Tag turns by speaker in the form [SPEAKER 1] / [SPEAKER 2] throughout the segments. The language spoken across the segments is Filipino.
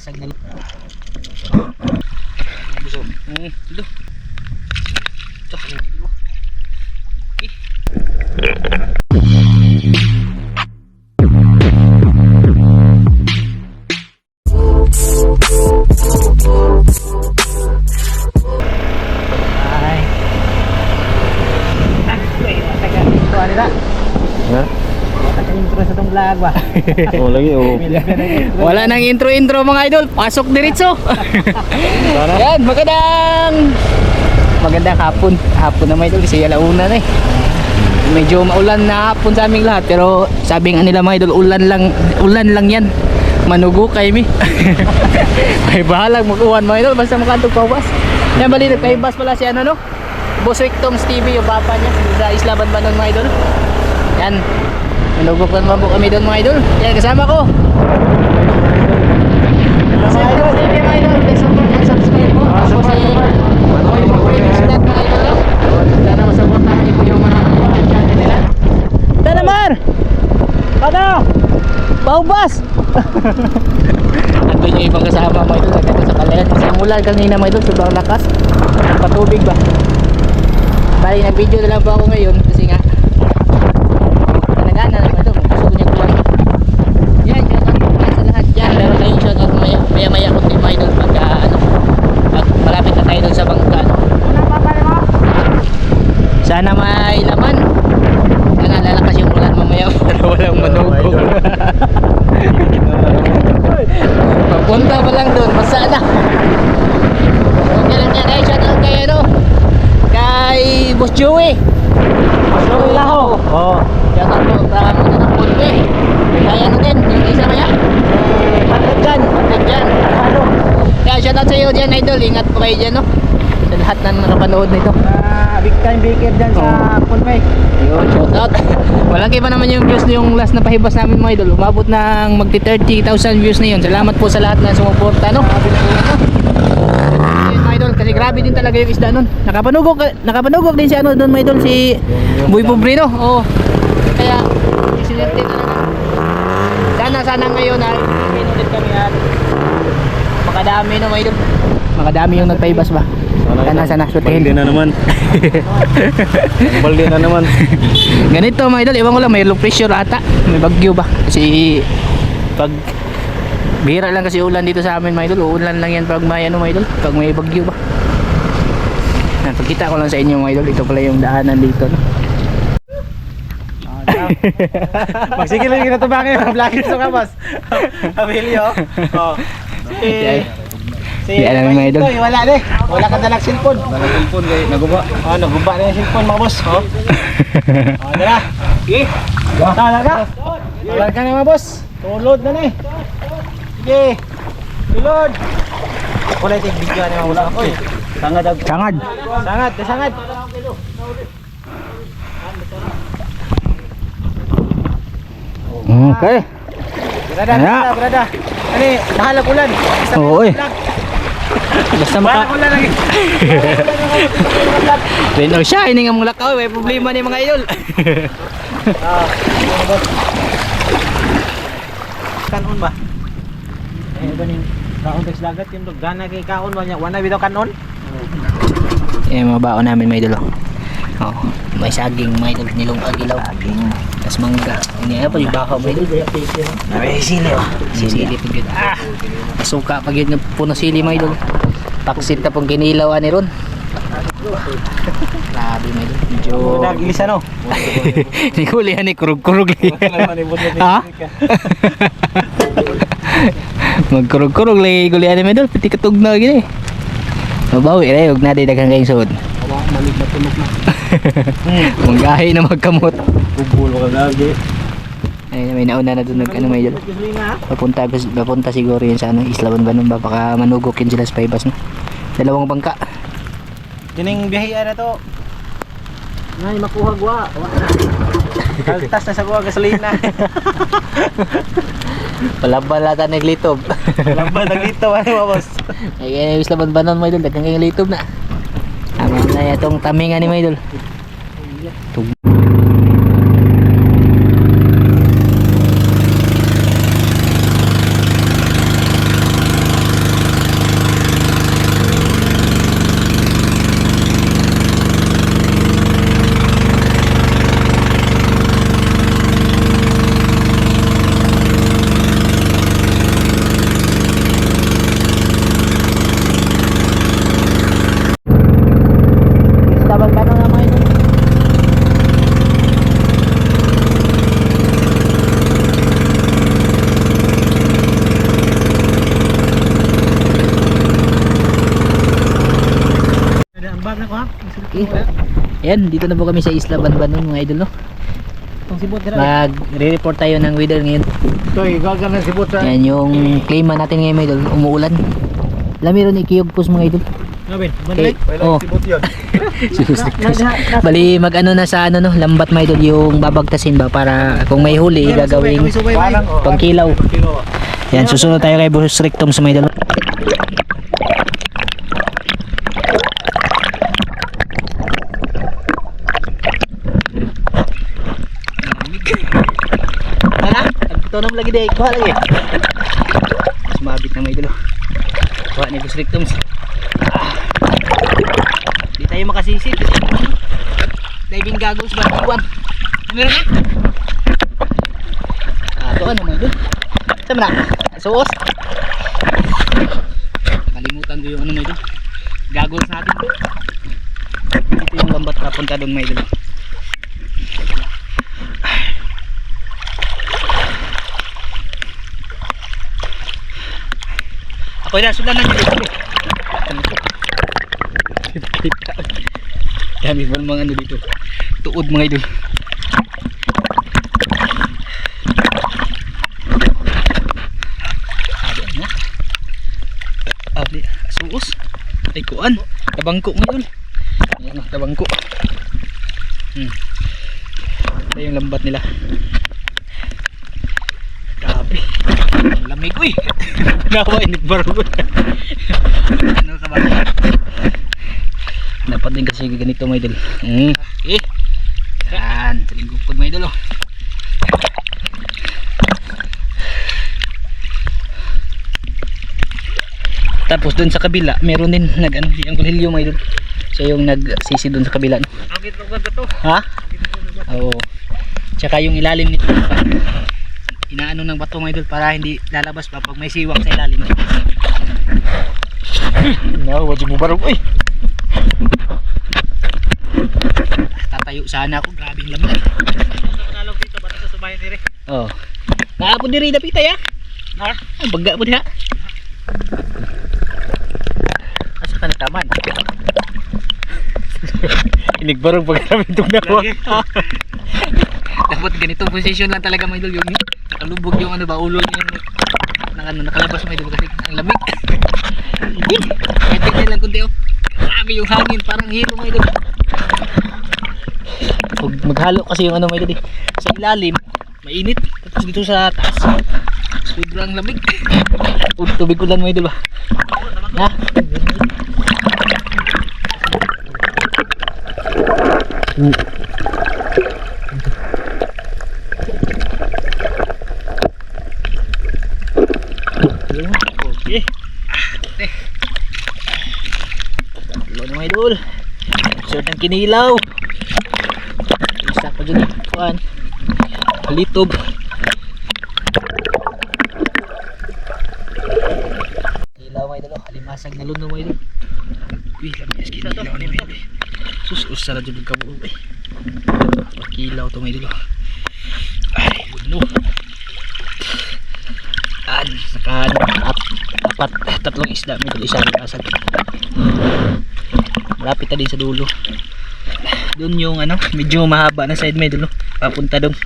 [SPEAKER 1] Basag na.
[SPEAKER 2] Oo lagi oh.
[SPEAKER 1] Wala nang intro-intro mga idol. Pasok diretso. Yan, magandang magandang hapon. Hapon na mga idol kasi alauna na eh. Medyo maulan na hapon sa aming lahat pero sabi nga nila mga idol, ulan lang ulan lang yan. Manugo kay mi. May bahalag mag-uwan mga idol basta makantog paubas. Yan bali nagpaibas pala si ano no? Boss Tom's TV yung papa niya sa Isla Banbanon mga idol. Yan. Manugok naman po kami doon mga idol. Yan kasama ko. Idol, sige mga idol, please support and subscribe po. Ako si Stat mga idol. Sana masuportahan niyo po yung mga channel nila. Tara Mar! Ano? Paubas! Andun yung ibang kasama mga idol. Nagkata sa kalayan. Kasi ang ulan kanina mga idol, sobrang lakas. Patubig ba? Bali, nag-video na lang po ako ngayon kasi nga Panagana naman ito, gusto ko niya kuwan. Yan, shoutout po pala sa lahat dyan. Meron tayong shoutout maya, maya maya kung team idol pagka ano, pag malapit na tayo doon sa bangka. Sana may laman. Sana lalakas yung ulan mamaya para walang manugog. Papunta pa lang doon, basta na. Okay lang yan, eh, shoutout kay ano, kay Boss Joey. Boss Joey Laho.
[SPEAKER 2] Oo.
[SPEAKER 1] Shoutout po para muna ng punti. Kaya ano din, yung isa kaya? Patag dyan. Patag dyan. Ano? Kaya shoutout sa iyo dyan, idol. Ingat po kayo dyan, no? Sa lahat ng nakapanood nito.
[SPEAKER 3] Ah, big time baker dyan sa Punpay.
[SPEAKER 1] Ayun, shoutout. Walang iba naman yung views yung last na pahibas namin mga idol. Umabot ng magti 30,000 views na yun. Salamat po sa lahat na sumuporta, no? Ayun, mga idol, kasi grabe din talaga yung isda nun. Nakapanugok, nakapanugok din si ano doon mga idol, si Boy Pobrino. Oo. Kaya, excelente talaga. Sana, sana ngayon may ulit kami at makadami no idol. Makadami yung nagpaibas ba? Sana, sana, sutihin.
[SPEAKER 2] Balde na naman. Balde na naman.
[SPEAKER 1] Ganito mga idol, iwan ko lang may low pressure ata. May bagyo ba? Kasi pag bihira lang kasi ulan dito sa amin mga idol. Uulan lang yan pag may ano mga idol. Pag may bagyo ba? Yan, pagkita ko lang sa inyo mga idol. Ito pala yung daanan dito. No?
[SPEAKER 3] Magsigil lang na tumangin mga vlogger sa kabas. Abilio. Oh.
[SPEAKER 1] Yan.
[SPEAKER 3] Si
[SPEAKER 1] Yan lang, mga idol.
[SPEAKER 3] Wala na eh. Wala ka dalang cellphone.
[SPEAKER 2] Telepon kay naguba.
[SPEAKER 3] Oh, naguba na yung cellphone mga boss. Oh. Oh, dala. Sige. Tala ka. Wala ka na mga boss. Tulod na na eh. Sige. Tulod. Ako na yung video na wala ako eh. Sangad.
[SPEAKER 1] Sangad.
[SPEAKER 3] Sangad, sangad.
[SPEAKER 1] Okay.
[SPEAKER 3] Berada,
[SPEAKER 1] Ayan.
[SPEAKER 3] berada, berada. Ani, nahalag ulan. Basta
[SPEAKER 1] Oo, eh. Basta maka...
[SPEAKER 3] ulan lagi.
[SPEAKER 1] Rain or shine nga mong lakaw. May problema ni mga idol.
[SPEAKER 3] Ah, ano ba? Kanon ba? Eh, ganing kaon text dagat yung. Gana kay kaon ba niya? Wana bitaw kanon?
[SPEAKER 1] Yung mga baon namin mga idol. Oh, may saging mga idol. Nilong agilaw. Saging. Tapos mangga. Ini apa yung baka mga idol.
[SPEAKER 3] Ay, sili ba?
[SPEAKER 1] Sili pag yun. Ah! Masuka pag yun ng puno sili mga idol. Paksit na pong kinilawan ni Ron. Grabe mga idol. Medyo...
[SPEAKER 3] Nag-ilisa no?
[SPEAKER 1] Ni kulihan ni kurug-kurug Ha? Magkurug-kurug lagi kulihan ni Medol. Pati katug na gini. Mabawi rin. Huwag na di daghang kayong suod.
[SPEAKER 3] Malig na na.
[SPEAKER 1] Manggahi na magkamot.
[SPEAKER 2] Kumpul ka lagi.
[SPEAKER 1] Ay, may nauna na doon nag ano may idol. Papunta, papunta siguro yun sa ano, Isla Banbanon ba? Baka manugokin sila sa Paybas. No? Dalawang bangka.
[SPEAKER 3] Kining biyahe na to. Nay, makuha gwa. Kaltas na sa gwa gasolina.
[SPEAKER 1] Palabala ta naglitob.
[SPEAKER 3] Lamba na dito ano ba boss?
[SPEAKER 1] Ay, kaya yung Isla Banbanon mo idol. Dagang kayong litob na. Tama na itong taminga ni mga
[SPEAKER 3] Bab na ko ha.
[SPEAKER 1] Okay. Yan, dito na po kami sa Isla Banbanon mga idol no. Mag-report tayo ng weather ngayon.
[SPEAKER 3] Ito, igagal na sibot sa.
[SPEAKER 1] Yan yung klima natin ngayon mga idol, umuulan. Lami ron ikiyog pos mga idol.
[SPEAKER 3] Nabin,
[SPEAKER 1] Okay.
[SPEAKER 3] bandalik.
[SPEAKER 1] Oh,
[SPEAKER 2] Sibot yun.
[SPEAKER 1] bali mag ano na sa ano no, lambat mga idol yung babagtasin ba para kung may huli gagawing
[SPEAKER 3] Parang
[SPEAKER 1] pangkilaw. Yan, susunod tayo kay Boss Rectum sa mga idol. Nagtunom lagi deh, kuha lagi. Sumabit na mga idol. Kuha ni Boss Rectum. Ah. Di tayo makasisi. Diving goggles ba? Iwan. Meron na. Ah, ito ano mga idol. Sama na. Suos. Kalimutan ko yung ano mga idol. Goggles natin. Ito yung lambat papunta doon mga idol. Ako na, sundan na dito. Dami pa mga ano dito. Tuod mga idol. Ada na. Abli, suos. Ay kuan. Tabangko ngayon. Ayan o, tabangko. Hmm. Ito yung lambat nila. Grabe. Ang lamig uy. Nawa inigbaro ko. ano ka ba? Dapat din kasi ganito mga idol. Hmm. Eh. Yan. Talingupod mga idol oh. Tapos doon sa kabila, meron din nag ano, yung kulilyo mga idol. Siya yung nagsisi doon sa kabila. No?
[SPEAKER 3] Mo ba to?
[SPEAKER 1] Ha? Oo. Tsaka yung ilalim nito. Inaano ng bato mga idol para hindi lalabas pa pag may siwak sa ilalim.
[SPEAKER 3] No, wajib mo barog uy.
[SPEAKER 1] Tatayo sana ako. Grabe yung lamig.
[SPEAKER 3] Nalog dito bata sa subayan dire.
[SPEAKER 1] Oh. Naapon diri dapit ya.
[SPEAKER 3] Ha?
[SPEAKER 1] Ang baga po diha. Asa ka nataman?
[SPEAKER 3] Inigbarog pag kami itong
[SPEAKER 1] Dapat ganitong position lang talaga mga idol yung nakalubog yung ano ba ulo niya naka, ano, nakalabas mga idol kasi ang lamig. Tignan lang kundi oh. Grabe yung hangin parang hilo mga idol. Pag maghalo kasi yung ano mga idol eh. Sa ilalim mainit tapos dito sa taas sobrang lamig. Ug tubig ko lang mga idol ba. Ha?
[SPEAKER 3] Okay.
[SPEAKER 1] Hello na mga idol. Sort ng kinilaw. Isa pa dyan. Kuhan. Halitob. Kinilaw mga idol. oh. Halimasag na luno mga idol. Uy, lamis kita to. Sus, usara dyan yung kabuo. Eh. Pakilaw to mga idol. oh. Ay, luno. An, naka ap, apat, tatlong isda. May idol, isa halimasag. Malapit na din sa dulo. Doon yung ano, medyo mahaba na side may dulo. Papunta doon.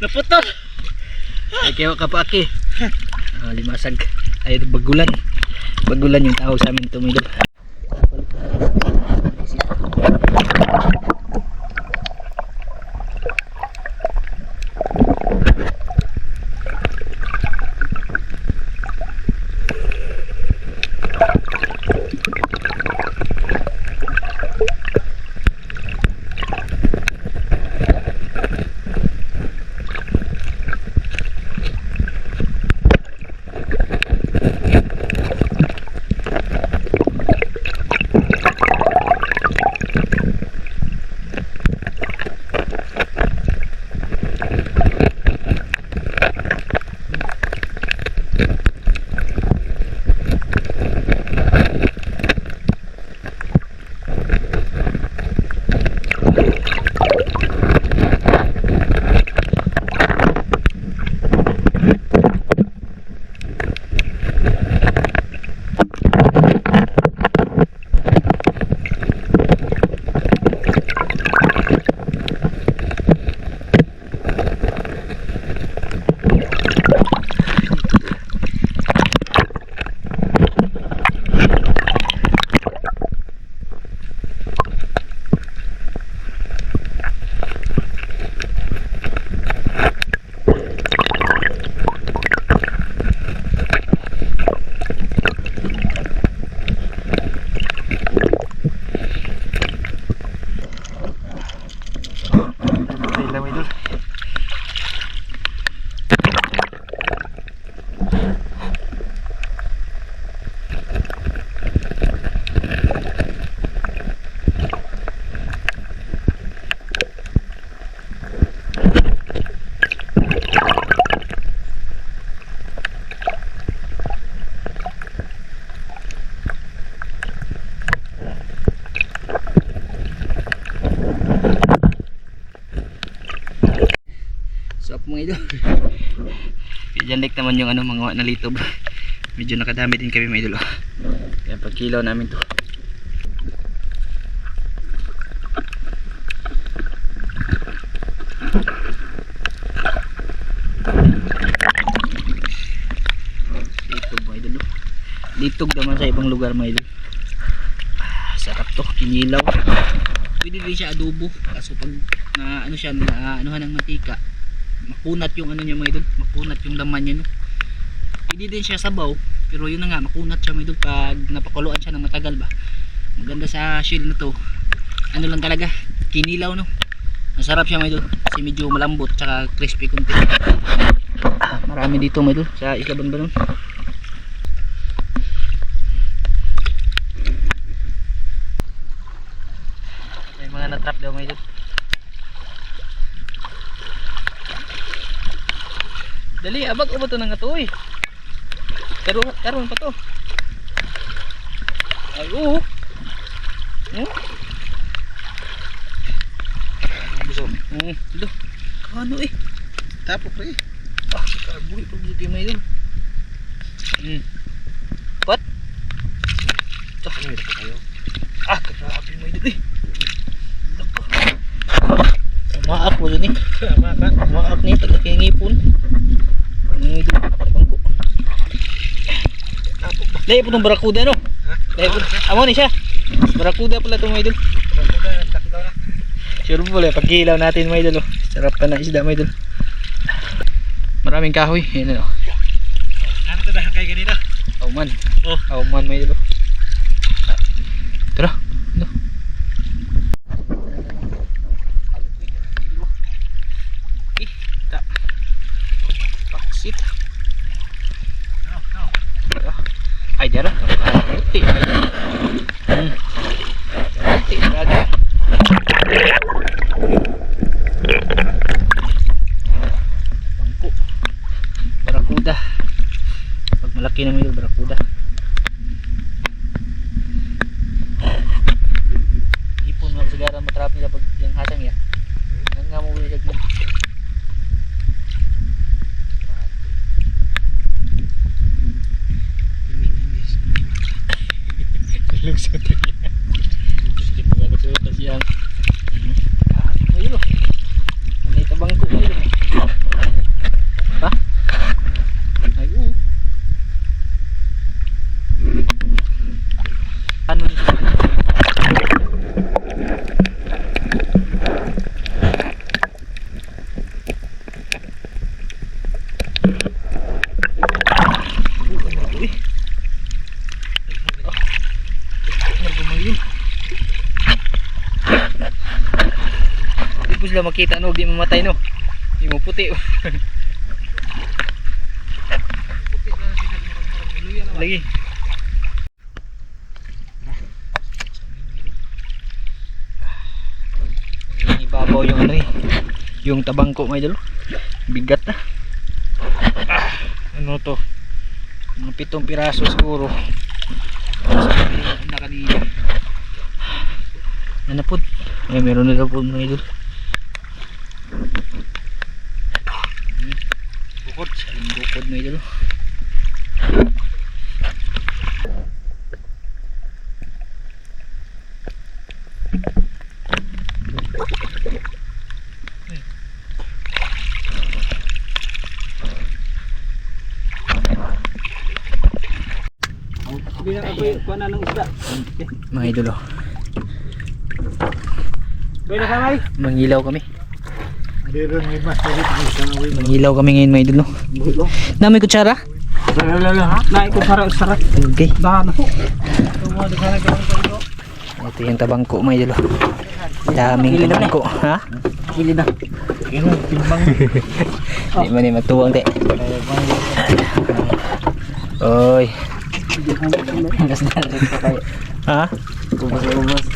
[SPEAKER 1] Naputol! Ay kayo kapaki. Ah, limasag. Ay bagulan. Bagulan yung tawag sa amin tumidol. Diyan like naman yung ano mga na litob. Medyo nakadami din kami mga idol. oh. Kaya pag kilaw namin to. Litog mga idol. oh. Litog naman sa ibang lugar mga idol. Ah, sarap to, kinilaw. Pwede din siya adobo. Kaso pag na ano siya na anuhan ng mantika, makunat yung ano niya mga idol, makunat yung laman niya no. Pwede din siya sabaw, pero yun na nga makunat siya mga idol pag napakuluan siya ng matagal ba. Maganda sa shell na to. Ano lang talaga, kinilaw no. Masarap siya mga idol kasi medyo malambot tsaka crispy konti. Marami dito mga idol sa Isla Banbanon. May mga natrap daw mga idol. Dali, abag ubot to ng atoy. Karon karon pa to. Ay, oo. Hmm? Gusto. Hmm, do. Ano eh? Tapok eh. Ah, kabuhi pa dito may idol. Hmm. What? Ito, ano ito kayo? Ah, kakabi mo idol eh. Maak mo dun eh. Maak ni, taga kaya ngipon. Ano idol? Bangko. Lahi po itong barakuda no? Lahi po. Amo ni siya. Barakuda pala itong mga idol. Sure po pala, pagkilaw natin mga idol. oh. Sarap pa na isda mga idol. Maraming kahoy. Yan ano.
[SPEAKER 3] Ano ito dahil kayo ganito?
[SPEAKER 1] Auman.
[SPEAKER 3] Oh.
[SPEAKER 1] Auman mga idol. oh. Tara. Ano? Eh, ta. Paksit. Ay, dara. Ti. Hmm. Ti, Çok çok. Di po sila makita no, di mamatay no. Di mo puti. oh. Lagi. Yung Ibabaw yung ano eh. Yung tabangko mga idol. Bigat na. Ah, ano to? Mga pitong piraso siguro. Na kanina. Ano po? Ay, meron nila po mga idol. Bukod. Yung bukod mga idol.
[SPEAKER 3] Na ako kuha na ng isda.
[SPEAKER 1] Mga idol oh.
[SPEAKER 3] Pwede ka may?
[SPEAKER 1] Mangilaw kami.
[SPEAKER 3] Meron may mas pwede ko sa naway.
[SPEAKER 1] Mangilaw kami ngayon may kutsara?
[SPEAKER 3] Ko para sarap.
[SPEAKER 1] Okay. Ito yung tabangko mga idol oh. Daming
[SPEAKER 3] Kili na
[SPEAKER 1] tabangko. Ha?
[SPEAKER 3] Kili na. Kino timbang.
[SPEAKER 1] Di man ni matuwang te. Oy. Ha?
[SPEAKER 3] Ubas-ubas.